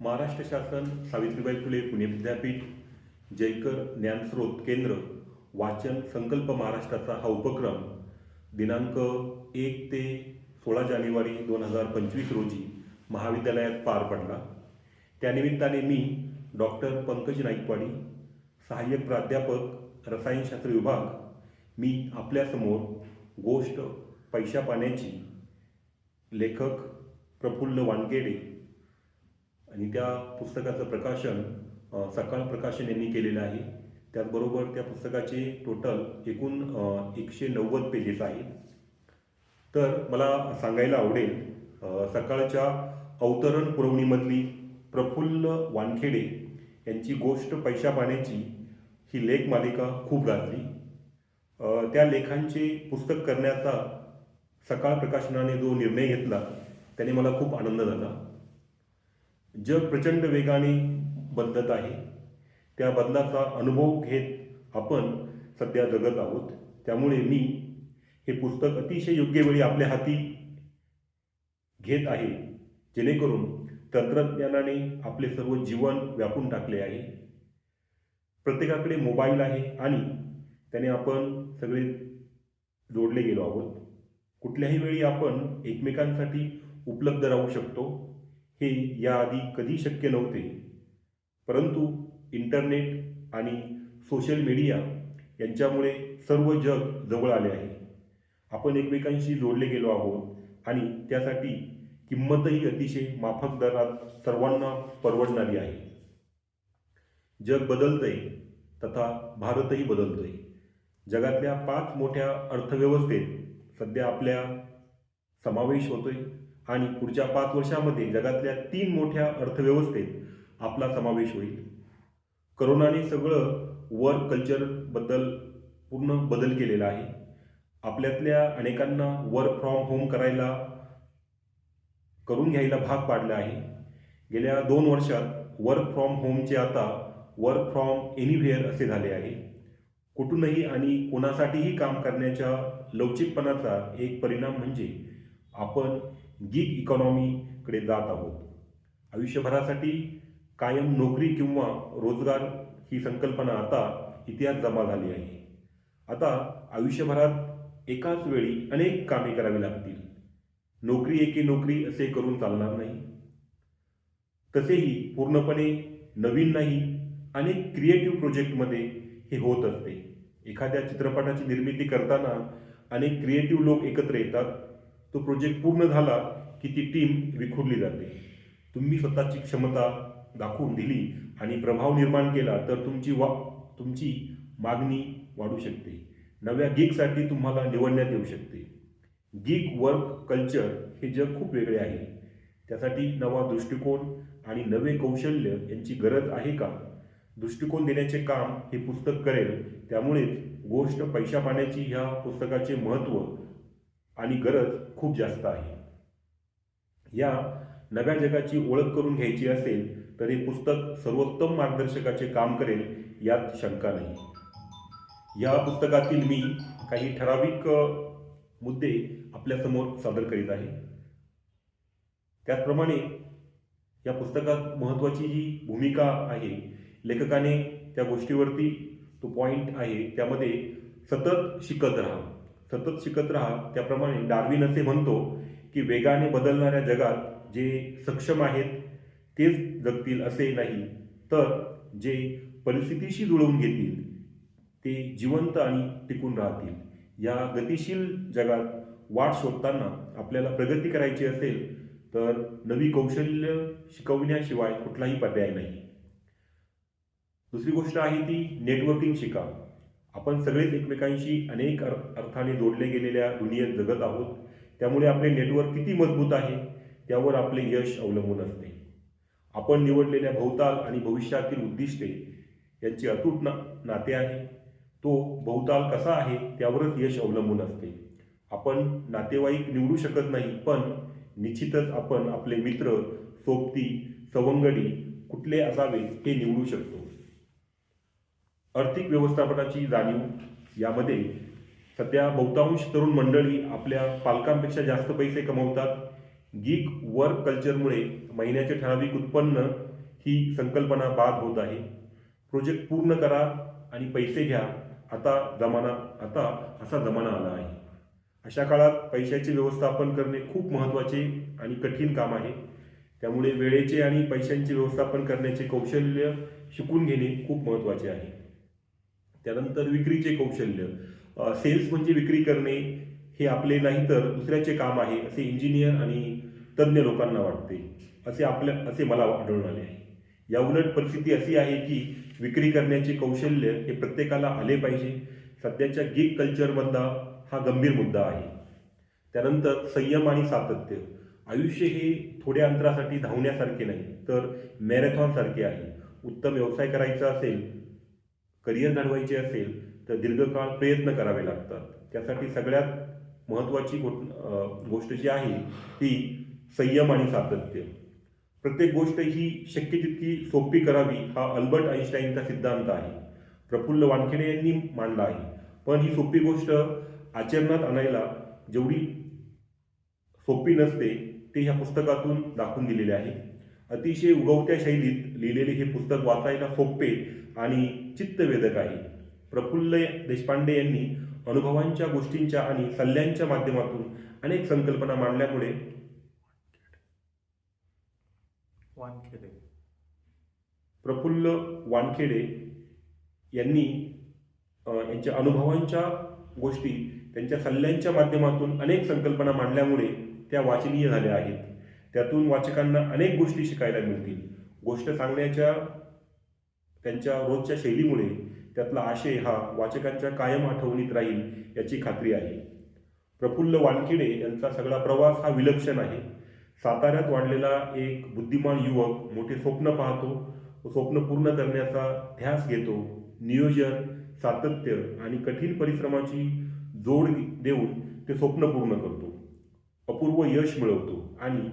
महाराष्ट्र शासन सावित्रीबाई फुले पुणे विद्यापीठ जयकर ज्ञानस्रोत केंद्र वाचन संकल्प महाराष्ट्राचा हा उपक्रम दिनांक एक ते सोळा जानेवारी दोन हजार पंचवीस रोजी महाविद्यालयात पार पडला. त्यानिमित्ताने मी डॉक्टर पंकज नाईकवाडी सहाय्यक प्राध्यापक रसायनशास्त्र विभाग मी आपल्यासमोर गोष्ट पैशा पाण्याची लेखक प्रफुल्ल वानखेडे आणि त्या पुस्तकाचं प्रकाशन सकाळ प्रकाशन यांनी केलेलं आहे. त्याचबरोबर त्या पुस्तकाचे टोटल एकूण एकशे नव्वद पेजेस आहेत. तर मला सांगायला आवडेल सकाळच्या अवतरण पुरवणीमधली प्रफुल्ल वानखेडे यांची गोष्ट पैशा पाण्याची ही लेख मालिका खूप गाजली. त्या लेखांचे पुस्तक करण्याचा सकाळ प्रकाशनाने जो निर्णय घेतला त्याने मला खूप आनंद झाला. जग प्रचंड वेगाने बदलत आहे त्या बदलाचा अनुभव घेत आपण सध्या जगत आहोत. त्यामुळे मी हे पुस्तक अतिशय योग्य वेळी आपल्या हाती घेत आहे जेणेकरून तंत्रज्ञानाने आपले सर्व जीवन व्यापून टाकले आहे. प्रत्येकाकडे मोबाईल आहे आणि त्याने आपण सगळे जोडले गेलो आहोत. कुठल्याही वेळी आपण एकमेकांसाठी उपलब्ध राहू शकतो. हे याआधी कधी शक्य नव्हते. परंतु इंटरनेट आणि सोशल मीडिया यांच्यामुळे सर्व जग जवळ आले आहे. आपण एकमेकांशी जोडले गेलो आहोत आणि त्यासाठी किंमतही अतिशय माफक दरात सर्वांना परवडणारी आहे. जग बदलतंय तथा भारतही बदलतोय. जगातल्या पाच मोठ्या अर्थव्यवस्थेत सध्या आपल्या समावेश होतोय आणि पुढच्या पाच वर्षामध्ये जगातल्या तीन मोठ्या अर्थव्यवस्थेत आपला समावेश होईल. करोनाने सगळं वर्क कल्चरबद्दल पूर्ण बदल केलेला आहे. आपल्यातल्या अनेकांना वर्क फ्रॉम होम करायला करून घ्यायला भाग पाडलं आहे. गेल्या दोन वर्षात वर्क फ्रॉम होमचे आता वर्क फ्रॉम एनिव्हेअर असे झाले आहे. कुठूनही आणि कोणासाठीही काम करण्याच्या लवचिकपणाचा एक परिणाम म्हणजे आपण गिग इकॉनॉमीकडे जात आहोत. आयुष्यभरासाठी कायम नोकरी किंवा रोजगार ही संकल्पना आता इतिहास जमा झाली आहे. आता आयुष्यभरात एकाच वेळी अनेक कामे करावी लागतील. नोकरी एके नोकरी असे करून चालणार नाही. तसेही पूर्णपणे नवीन नाही अनेक क्रिएटिव्ह प्रोजेक्टमध्ये हे होत असते. एखाद्या चित्रपटाची निर्मिती करताना अनेक क्रिएटिव्ह लोक एकत्र येतात. तो प्रोजेक्ट पूर्ण झाला की ती टीम विखुरली जाते. तुम्ही स्वतःची क्षमता दाखवून दिली आणि प्रभाव निर्माण केला तर तुमची वा तुमची मागणी वाढू शकते. नव्या गिगसाठी तुम्हाला निवडण्यात येऊ शकते. गिग वर्क कल्चर हे जग खूप वेगळे आहे. त्यासाठी नवा दृष्टिकोन आणि नवे कौशल्य यांची गरज आहे का? दृष्टिकोन देण्याचे काम हे पुस्तक करेल. त्यामुळेच गोष्ट पैशा पाण्याची ह्या पुस्तकाचे महत्त्व आणि गरज खूप जास्त आहे. या नव्या जगाची ओळख करून घ्यायची असेल तर हे पुस्तक सर्वोत्तम मार्गदर्शकाचे काम करेल यात शंका नाही. या पुस्तकातील मी काही ठराविक मुद्दे आपल्यासमोर सादर करीत आहे. त्याचप्रमाणे या पुस्तकात महत्त्वाची जी भूमिका आहे लेखकाने त्या गोष्टीवरती तो पॉईंट आहे त्यामध्ये सतत शिकत राहा. सतत शिकत राहा. त्याप्रमाणे डार्विन असे म्हणतो की वेगाने बदलणाऱ्या जगात जे सक्षम आहेत तेच जगतील असे नाही. तर जे परिस्थितीशी जुळवून घेतील ते जिवंत आणि टिकून राहतील. या गतिशील जगात वाट शोधताना आपल्याला प्रगती करायची असेल तर नवी कौशल्य शिकवण्याशिवाय कुठलाही पर्याय नाही. दुसरी गोष्ट आहे ती नेटवर्किंग शिका. आपण सगळेच एकमेकांशी अनेक अर अर्थाने जोडले गेलेल्या दुनियेत जगत आहोत. त्यामुळे आपले नेटवर्क किती मजबूत आहे त्यावर आपले यश अवलंबून असते. आपण निवडलेल्या भोवताल आणि भविष्यातील उद्दिष्टे यांचे अतूट ना नाते आहे. तो भोवताल कसा आहे त्यावरच यश अवलंबून असते. आपण नातेवाईक निवडू शकत नाही पण निश्चितच आपण आपले मित्र सोबती सवंगडी कुठले असावे हे निवडू शकतो. आर्थिक व्यवस्थापनाची जाणीव यामध्ये सध्या बहुतांश तरुण मंडळी आपल्या पालकांपेक्षा जास्त पैसे कमवतात. गीक वर्क कल्चरमुळे महिन्याचे ठराविक उत्पन्न ही संकल्पना बाद होत आहे. प्रोजेक्ट पूर्ण करा आणि पैसे घ्या. आता जमाना आता असा जमाना आला आहे. अशा काळात पैशाचे व्यवस्थापन करणे खूप महत्त्वाचे आणि कठीण काम आहे. त्यामुळे वेळेचे आणि पैशांचे व्यवस्थापन करण्याचे कौशल्य शिकून घेणे खूप महत्त्वाचे आहे. त्यानंतर विक्रीचे कौशल्य. सेल्स म्हणजे विक्री करणे हे आपले नाही तर दुसऱ्याचे काम आहे असे इंजिनियर आणि तज्ज्ञ लोकांना वाटते. असे आपल्या असे मला आढळून आले आहे. या उलट परिस्थिती अशी आहे की विक्री करण्याचे कौशल्य हे प्रत्येकाला आले पाहिजे. सध्याच्या गिग कल्चरमधला हा गंभीर मुद्दा आहे. त्यानंतर संयम आणि सातत्य. आयुष्य हे थोड्या अंतरासाठी धावण्यासारखे नाही तर मॅरेथॉनसारखे आहे. उत्तम व्यवसाय करायचा असेल करिअर घडवायचे असेल तर दीर्घकाळ प्रयत्न करावे लागतात. त्यासाठी सगळ्यात महत्त्वाची गो गोष्ट जी आहे ती संयम आणि सातत्य. प्रत्येक गोष्ट ही शक्य तितकी सोपी करावी हा अल्बर्ट आईन्स्टाईनचा सिद्धांत आहे. प्रफुल्ल वानखेडे यांनी मांडला आहे. पण ही सोपी गोष्ट आचरणात आणायला जेवढी सोपी नसते ते ह्या पुस्तकातून दाखवून दिलेले आहे. अतिशय उगवत्या शैलीत लिहिलेले हे पुस्तक वाचायला सोपे आणि चित्तवेधक आहे. प्रफुल्ल देशपांडे यांनी अनुभवांच्या गोष्टींच्या आणि सल्ल्यांच्या माध्यमातून अनेक संकल्पना मांडल्यामुळे वानखेडे. प्रफुल्ल वानखेडे यांनी यांच्या अनुभवांच्या गोष्टी त्यांच्या सल्ल्यांच्या माध्यमातून अनेक संकल्पना मांडल्यामुळे त्या वाचनीय झाल्या आहेत. त्यातून वाचकांना अनेक गोष्टी शिकायला मिळतील. गोष्ट सांगण्याच्या त्यांच्या रोजच्या शैलीमुळे त्यातला आशय हा वाचकांच्या कायम आठवणीत राहील याची खात्री आहे. प्रफुल्ल वानखिडे यांचा सगळा प्रवास हा विलक्षण आहे. साताऱ्यात वाढलेला एक बुद्धिमान युवक मोठे स्वप्न पाहतो व स्वप्न पूर्ण करण्याचा ध्यास घेतो नियोजन सातत्य आणि कठीण परिश्रमाची जोड देऊन ते स्वप्न पूर्ण करतो. अपूर्व यश मिळवतो आणि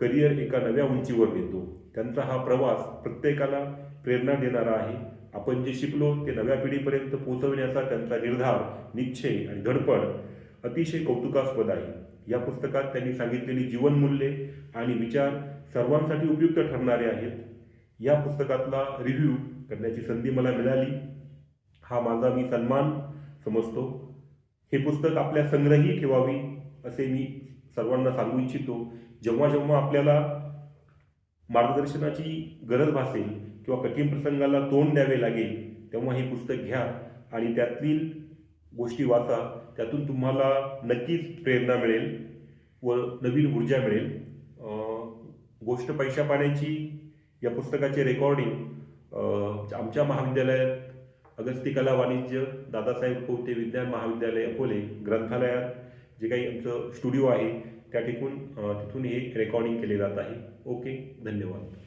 करिअर एका नव्या उंचीवर नेतो. त्यांचा हा प्रवास प्रत्येकाला प्रेरणा देणारा आहे. आपण जे शिकलो ते नव्या पिढीपर्यंत पोहोचवण्याचा त्यांचा निर्धार निश्चय आणि धडपड अतिशय कौतुकास्पद आहे. या पुस्तकात त्यांनी सांगितलेली जीवनमूल्ये आणि विचार सर्वांसाठी उपयुक्त ठरणारे आहेत. या पुस्तकातला रिव्ह्यू करण्याची संधी मला मिळाली. हा माझा मी सन्मान समजतो. हे पुस्तक आपल्या संग्रही ठेवावी असे मी सर्वांना सांगू इच्छितो. जेव्हा जेव्हा आपल्याला मार्गदर्शनाची गरज भासेल किंवा कठीण प्रसंगाला तोंड द्यावे लागेल तेव्हा हे पुस्तक घ्या आणि त्यातील गोष्टी वाचा. त्यातून तुम्हाला नक्कीच प्रेरणा मिळेल व नवीन ऊर्जा मिळेल. गोष्ट पैशा पाण्याची या पुस्तकाचे रेकॉर्डिंग आमच्या महाविद्यालयात अगस्ती कला वाणिज्य दादासाहेब कोवते विज्ञान महाविद्यालय अकोले ग्रंथालयात जे काही आमचं स्टुडिओ आहे त्या ठिकून तिथून हे रेकॉर्डिंग केले जात आहे. ओके धन्यवाद.